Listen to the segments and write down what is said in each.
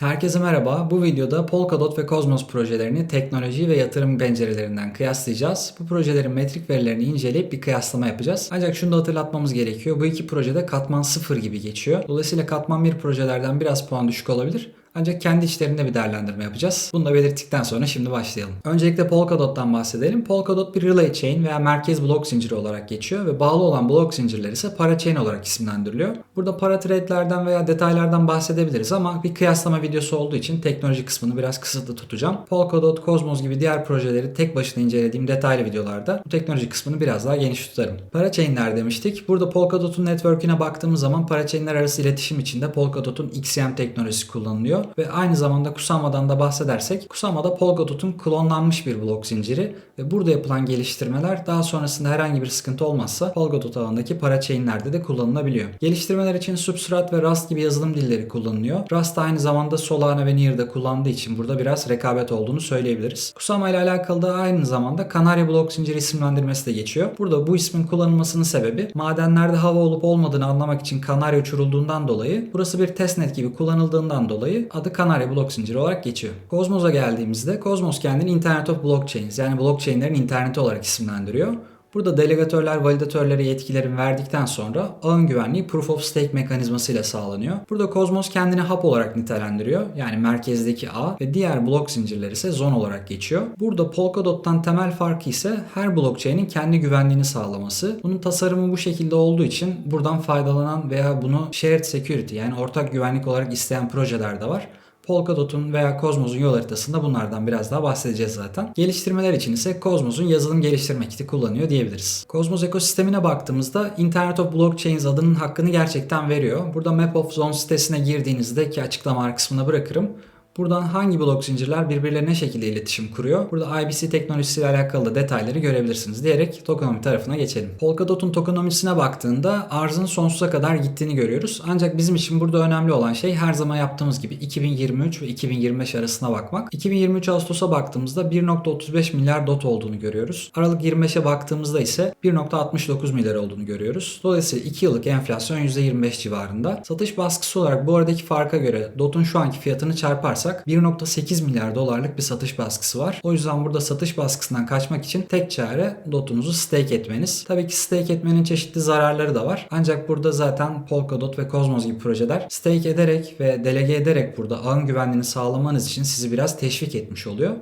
Herkese merhaba. Bu videoda Polkadot ve Cosmos projelerini teknoloji ve yatırım pencerelerinden kıyaslayacağız. Bu projelerin metrik verilerini inceleyip bir kıyaslama yapacağız. Ancak şunu da hatırlatmamız gerekiyor. Bu iki projede katman 0 gibi geçiyor. Dolayısıyla katman 1 projelerden biraz puan düşük olabilir. Ancak kendi içlerinde bir değerlendirme yapacağız. Bunu da belirttikten sonra şimdi başlayalım. Öncelikle Polkadot'tan bahsedelim. Polkadot bir relay chain veya merkez blok zinciri olarak geçiyor ve bağlı olan blok zincirleri ise parachain olarak isimlendiriliyor. Burada para trade'lerden veya detaylardan bahsedebiliriz ama bir kıyaslama videosu olduğu için teknoloji kısmını biraz kısıtlı tutacağım. Polkadot, Cosmos gibi diğer projeleri tek başına incelediğim detaylı videolarda bu teknoloji kısmını biraz daha geniş tutarım. Parachain'ler demiştik. Burada Polkadot'un network'üne baktığımız zaman parachain'ler arası iletişim içinde Polkadot'un XCM teknolojisi kullanılıyor ve aynı zamanda Kusama'dan da bahsedersek Kusama'da Polkadot'un klonlanmış bir blok zinciri ve burada yapılan geliştirmeler daha sonrasında herhangi bir sıkıntı olmazsa Polkadot alanındaki parachain'lerde de kullanılabiliyor. Geliştirmeler için Substrat ve Rust gibi yazılım dilleri kullanılıyor. Rust aynı zamanda Solana ve Near'da kullandığı için burada biraz rekabet olduğunu söyleyebiliriz. Kusama ile alakalı da aynı zamanda Kanarya blok zinciri isimlendirmesi de geçiyor. Burada bu ismin kullanılmasının sebebi madenlerde hava olup olmadığını anlamak için Kanarya uçurulduğundan dolayı burası bir testnet gibi kullanıldığından dolayı adı Kanarya blok zinciri olarak geçiyor. Cosmos'a geldiğimizde Cosmos kendini Internet of Blockchains yani blockchain'lerin interneti olarak isimlendiriyor. Burada delegatörler validatörlere yetkilerini verdikten sonra ağın güvenliği Proof of Stake mekanizmasıyla sağlanıyor. Burada Cosmos kendini hub olarak nitelendiriyor. Yani merkezdeki ağ ve diğer blok zincirleri ise zon olarak geçiyor. Burada Polkadot'tan temel farkı ise her blockchain'in kendi güvenliğini sağlaması. Bunun tasarımı bu şekilde olduğu için buradan faydalanan veya bunu shared security yani ortak güvenlik olarak isteyen projeler de var. Polkadot'un veya Cosmos'un yol haritasında bunlardan biraz daha bahsedeceğiz zaten. Geliştirmeler için ise Cosmos'un yazılım geliştirme kiti kullanıyor diyebiliriz. Cosmos ekosistemine baktığımızda Internet of Blockchains adının hakkını gerçekten veriyor. Burada Map of Zones sitesine girdiğinizde ki açıklama kısmına bırakırım. Buradan hangi blok zincirler birbirlerine ne şekilde iletişim kuruyor? Burada IBC teknolojisiyle alakalı detayları görebilirsiniz diyerek tokenomic tarafına geçelim. Polkadot'un tokenomicsine baktığında arzın sonsuza kadar gittiğini görüyoruz. Ancak bizim için burada önemli olan şey her zaman yaptığımız gibi 2023 ve 2025 arasına bakmak. 2023 Ağustos'a baktığımızda 1.35 milyar dot olduğunu görüyoruz. Aralık 25'e baktığımızda ise 1.69 milyar olduğunu görüyoruz. Dolayısıyla 2 yıllık enflasyon %25 civarında. Satış baskısı olarak bu aradaki farka göre dot'un şu anki fiyatını çarparsak bakarsak 1.8 milyar dolarlık bir satış baskısı var. O yüzden burada satış baskısından kaçmak için tek çare dotunuzu stake etmeniz. Tabii ki stake etmenin çeşitli zararları da var. Ancak burada zaten Polkadot ve Cosmos gibi projeler stake ederek ve delege ederek burada ağın güvenliğini sağlamanız için sizi biraz teşvik etmiş oluyor.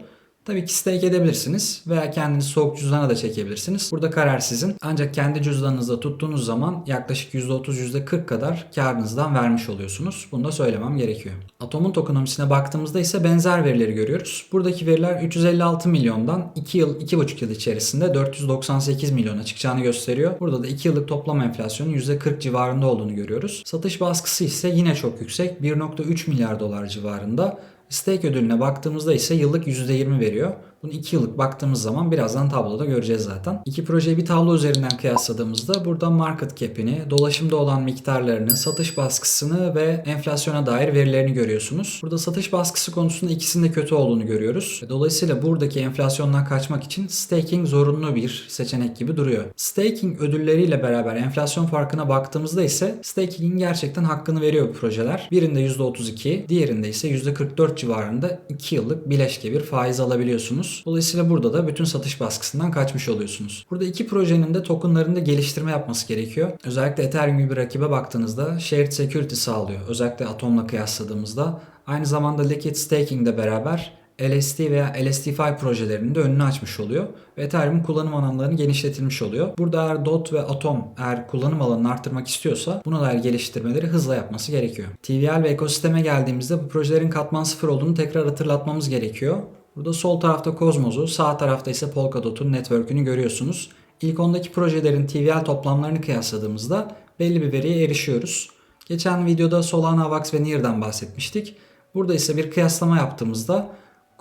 Tabii ki stake edebilirsiniz veya kendiniz soğuk cüzdana da çekebilirsiniz. Burada karar sizin. Ancak kendi cüzdanınızda tuttuğunuz zaman yaklaşık %30 %40 kadar karınızdan vermiş oluyorsunuz. Bunu da söylemem gerekiyor. Atomun tokenomicsine baktığımızda ise benzer verileri görüyoruz. Buradaki veriler 356 milyondan 2 yıl 2,5 yıl içerisinde 498 milyona çıkacağını gösteriyor. Burada da 2 yıllık toplam enflasyonun %40 civarında olduğunu görüyoruz. Satış baskısı ise yine çok yüksek. 1.3 milyar dolar civarında. Stake ödülüne baktığımızda ise yıllık %20 veriyor. Bunu 2 yıllık baktığımız zaman birazdan tabloda göreceğiz zaten. İki projeyi bir tablo üzerinden kıyasladığımızda burada market cap'ini, dolaşımda olan miktarlarını, satış baskısını ve enflasyona dair verilerini görüyorsunuz. Burada satış baskısı konusunda ikisinin de kötü olduğunu görüyoruz. Dolayısıyla buradaki enflasyondan kaçmak için staking zorunlu bir seçenek gibi duruyor. Staking ödülleriyle beraber enflasyon farkına baktığımızda ise staking'in gerçekten hakkını veriyor bu projeler. Birinde %32, diğerinde ise %44 civarında 2 yıllık bileşke bir faiz alabiliyorsunuz oluyorsunuz. Dolayısıyla burada da bütün satış baskısından kaçmış oluyorsunuz. Burada iki projenin de tokenlarında geliştirme yapması gerekiyor. Özellikle Ethereum gibi bir rakibe baktığınızda shared security sağlıyor. Özellikle Atom'la kıyasladığımızda. Aynı zamanda liquid staking ile beraber LSD veya LSD5 projelerinin de önünü açmış oluyor ve Ethereum kullanım alanlarını genişletilmiş oluyor. Burada eğer DOT ve Atom eğer kullanım alanını arttırmak istiyorsa buna dair geliştirmeleri hızla yapması gerekiyor. TVL ve ekosisteme geldiğimizde bu projelerin katman sıfır olduğunu tekrar hatırlatmamız gerekiyor. Burada sol tarafta Cosmos'u, sağ tarafta ise Polkadot'un network'ünü görüyorsunuz. İlk ondaki projelerin TVL toplamlarını kıyasladığımızda belli bir veriye erişiyoruz. Geçen videoda Solana, Avax ve Near'dan bahsetmiştik. Burada ise bir kıyaslama yaptığımızda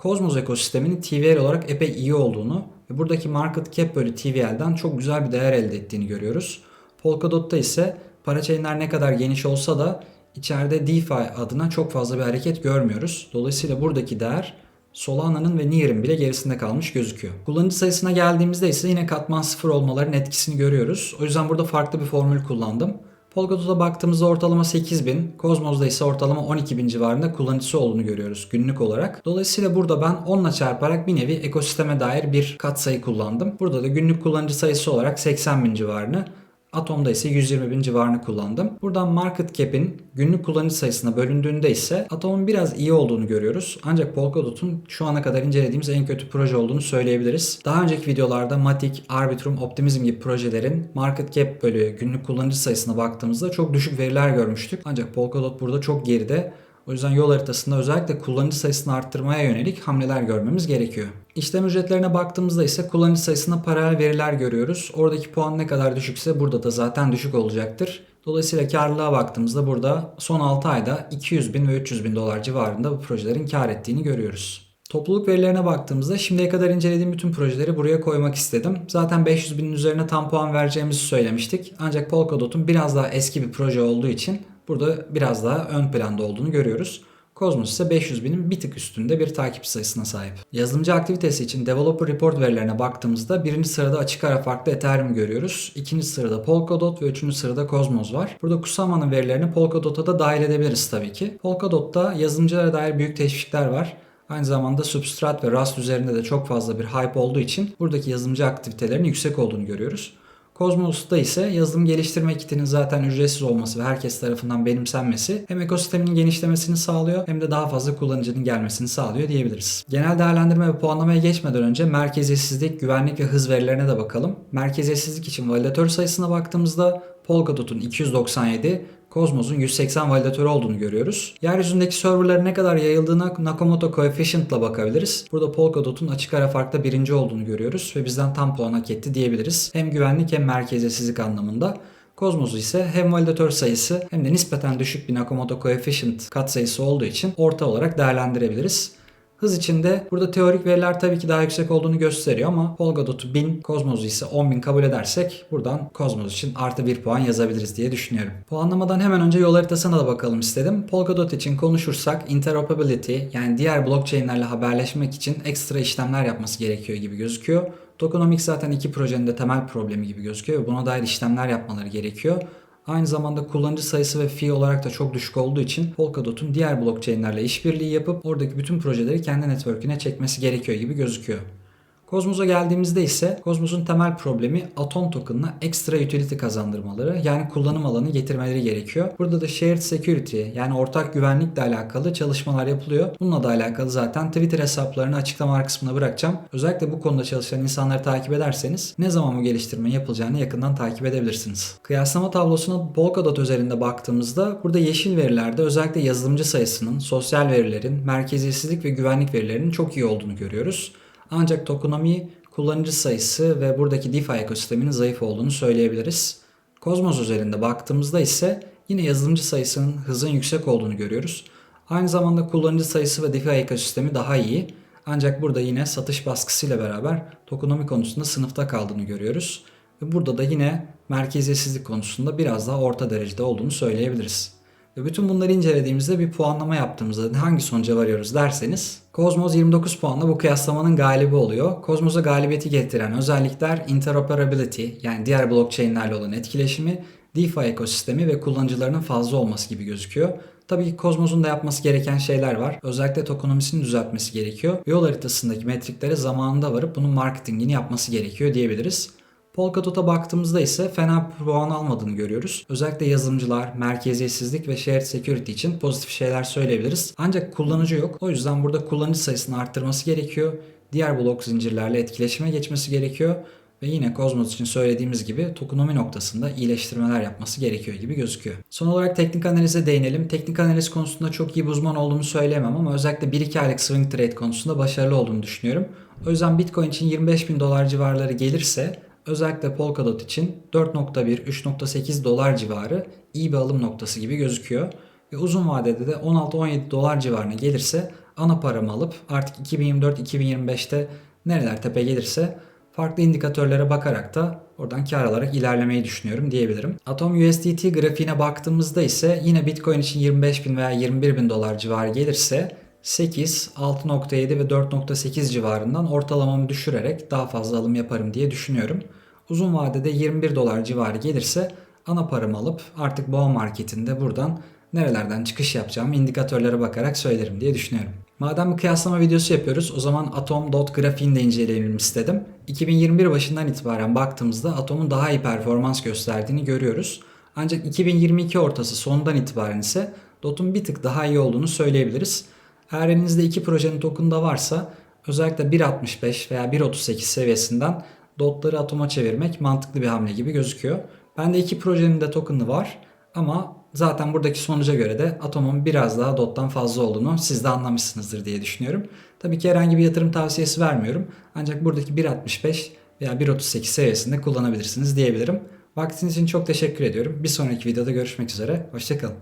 Cosmos ekosisteminin TVL olarak epey iyi olduğunu ve buradaki market cap bölü TVL'den çok güzel bir değer elde ettiğini görüyoruz. Polkadot'ta ise parachainler ne kadar geniş olsa da içeride DeFi adına çok fazla bir hareket görmüyoruz. Dolayısıyla buradaki değer Solana'nın ve Near'in bile gerisinde kalmış gözüküyor. Kullanıcı sayısına geldiğimizde ise yine katman sıfır olmaların etkisini görüyoruz. O yüzden burada farklı bir formül kullandım. Polkadot'a baktığımızda ortalama 8000, Cosmos'da ise ortalama 12000 civarında kullanıcısı olduğunu görüyoruz günlük olarak. Dolayısıyla burada ben 10 ile çarparak bir nevi ekosisteme dair bir katsayı kullandım. Burada da günlük kullanıcı sayısı olarak 80 bin civarını Atom'da ise 120 bin civarını kullandım. Buradan market cap'in günlük kullanıcı sayısına bölündüğünde ise Atom'un biraz iyi olduğunu görüyoruz. Ancak Polkadot'un şu ana kadar incelediğimiz en kötü proje olduğunu söyleyebiliriz. Daha önceki videolarda Matic, Arbitrum, Optimism gibi projelerin market cap bölü günlük kullanıcı sayısına baktığımızda çok düşük veriler görmüştük. Ancak Polkadot burada çok geride. O yüzden yol haritasında özellikle kullanıcı sayısını arttırmaya yönelik hamleler görmemiz gerekiyor. İşlem ücretlerine baktığımızda ise kullanıcı sayısına paralel veriler görüyoruz. Oradaki puan ne kadar düşükse burada da zaten düşük olacaktır. Dolayısıyla karlılığa baktığımızda burada son 6 ayda 200 bin ve 300 bin dolar civarında bu projelerin kar ettiğini görüyoruz. Topluluk verilerine baktığımızda şimdiye kadar incelediğim bütün projeleri buraya koymak istedim. Zaten 500 binin üzerine tam puan vereceğimizi söylemiştik. Ancak Polkadot'un biraz daha eski bir proje olduğu için burada biraz daha ön planda olduğunu görüyoruz. Cosmos ise 500 binin bir tık üstünde bir takipçi sayısına sahip. Yazılımcı aktivitesi için Developer Report verilerine baktığımızda birinci sırada açık ara farklı Ethereum görüyoruz. ikinci sırada Polkadot ve üçüncü sırada Cosmos var. Burada Kusama'nın verilerini Polkadot'a da dahil edebiliriz tabii ki. Polkadot'ta yazılımcılara dair büyük teşvikler var. Aynı zamanda Substrat ve Rust üzerinde de çok fazla bir hype olduğu için buradaki yazılımcı aktivitelerin yüksek olduğunu görüyoruz. Cosmos'ta ise yazılım geliştirme kitinin zaten ücretsiz olması ve herkes tarafından benimsenmesi hem ekosistemin genişlemesini sağlıyor hem de daha fazla kullanıcının gelmesini sağlıyor diyebiliriz. Genel değerlendirme ve puanlamaya geçmeden önce merkeziyetsizlik, güvenlik ve hız verilerine de bakalım. Merkeziyetsizlik için validatör sayısına baktığımızda Polkadot'un 297, Cosmos'un 180 validatörü olduğunu görüyoruz. Yeryüzündeki serverların ne kadar yayıldığına Nakamoto Coefficient ile bakabiliriz. Burada Polkadot'un açık ara farkta birinci olduğunu görüyoruz ve bizden tam puan hak etti diyebiliriz. Hem güvenlik hem merkeziyetsizlik anlamında. Cosmos ise hem validatör sayısı hem de nispeten düşük bir Nakamoto Coefficient kat sayısı olduğu için orta olarak değerlendirebiliriz. Hız içinde burada teorik veriler tabii ki daha yüksek olduğunu gösteriyor ama Polkadot'u 1000, Cosmos'u ise 10.000 kabul edersek buradan Cosmos için artı 1 puan yazabiliriz diye düşünüyorum. Puanlamadan hemen önce yol haritasına da bakalım istedim. Polkadot için konuşursak interoperability yani diğer blockchain'lerle haberleşmek için ekstra işlemler yapması gerekiyor gibi gözüküyor. Tokenomics zaten iki projenin de temel problemi gibi gözüküyor ve buna dair işlemler yapmaları gerekiyor. Aynı zamanda kullanıcı sayısı ve fee olarak da çok düşük olduğu için Polkadot'un diğer blockchain'lerle işbirliği yapıp oradaki bütün projeleri kendi network'üne çekmesi gerekiyor gibi gözüküyor. Cosmos'a geldiğimizde ise Cosmos'un temel problemi Atom token'ına ekstra utility kazandırmaları yani kullanım alanı getirmeleri gerekiyor. Burada da shared security yani ortak güvenlikle alakalı çalışmalar yapılıyor. Bununla da alakalı zaten Twitter hesaplarını açıklama kısmına bırakacağım. Özellikle bu konuda çalışan insanları takip ederseniz ne zaman bu geliştirmenin yapılacağını yakından takip edebilirsiniz. Kıyaslama tablosuna Polkadot özelinde baktığımızda burada yeşil verilerde özellikle yazılımcı sayısının, sosyal verilerin, merkeziyetsizlik ve güvenlik verilerinin çok iyi olduğunu görüyoruz. Ancak tokonomi kullanıcı sayısı ve buradaki DeFi ekosisteminin zayıf olduğunu söyleyebiliriz. Cosmos üzerinde baktığımızda ise yine yazılımcı sayısının hızın yüksek olduğunu görüyoruz. Aynı zamanda kullanıcı sayısı ve DeFi ekosistemi daha iyi. Ancak burada yine satış baskısıyla beraber tokonomi konusunda sınıfta kaldığını görüyoruz. Ve burada da yine merkeziyetsizlik konusunda biraz daha orta derecede olduğunu söyleyebiliriz. Ve bütün bunları incelediğimizde bir puanlama yaptığımızda hangi sonuca varıyoruz derseniz Cosmos 29 puanla bu kıyaslamanın galibi oluyor. Cosmos'a galibiyeti getiren özellikler interoperability yani diğer blockchain'lerle olan etkileşimi, DeFi ekosistemi ve kullanıcılarının fazla olması gibi gözüküyor. Tabii ki Cosmos'un da yapması gereken şeyler var. Özellikle tokenomicsini düzeltmesi gerekiyor. Yol haritasındaki metriklere zamanında varıp bunun marketingini yapması gerekiyor diyebiliriz. Polkadot'a baktığımızda ise fena puan almadığını görüyoruz. Özellikle yazılımcılar, merkeziyetsizlik ve shared security için pozitif şeyler söyleyebiliriz. Ancak kullanıcı yok. O yüzden burada kullanıcı sayısını arttırması gerekiyor. Diğer blok zincirlerle etkileşime geçmesi gerekiyor. Ve yine Cosmos için söylediğimiz gibi tokenomics noktasında iyileştirmeler yapması gerekiyor gibi gözüküyor. Son olarak teknik analize değinelim. Teknik analiz konusunda çok iyi bir uzman olduğumu söyleyemem ama özellikle 1-2 aylık swing trade konusunda başarılı olduğunu düşünüyorum. O yüzden Bitcoin için 25 bin dolar civarları gelirse özellikle Polkadot için 4.1-3.8 dolar civarı iyi bir alım noktası gibi gözüküyor. Ve uzun vadede de 16-17 dolar civarına gelirse ana paramı alıp artık 2024-2025'te nereler tepe gelirse farklı indikatörlere bakarak da oradan kar alarak ilerlemeyi düşünüyorum diyebilirim. Atom USDT grafiğine baktığımızda ise yine Bitcoin için 25 bin veya 21 bin dolar civarı gelirse 8, 6.7 ve 4.8 civarından ortalamamı düşürerek daha fazla alım yaparım diye düşünüyorum. Uzun vadede 21 dolar civarı gelirse ana paramı alıp artık boğa marketinde buradan nerelerden çıkış yapacağımı indikatörlere bakarak söylerim diye düşünüyorum. Madem bir kıyaslama videosu yapıyoruz o zaman Atom Dot grafiğini de inceleyelim istedim. 2021 başından itibaren baktığımızda Atom'un daha iyi performans gösterdiğini görüyoruz. Ancak 2022 ortası sonundan itibaren ise Dot'un bir tık daha iyi olduğunu söyleyebiliriz. Eğer elinizde iki projenin token'ı da varsa özellikle 1.65 veya 1.38 seviyesinden dotları atoma çevirmek mantıklı bir hamle gibi gözüküyor. Bende iki projenin de token'ı var ama zaten buradaki sonuca göre de atomun biraz daha dottan fazla olduğunu siz de anlamışsınızdır diye düşünüyorum. Tabii ki herhangi bir yatırım tavsiyesi vermiyorum. Ancak buradaki 1.65 veya 1.38 seviyesinde kullanabilirsiniz diyebilirim. Vaktiniz için çok teşekkür ediyorum. Bir sonraki videoda görüşmek üzere. Hoşçakalın.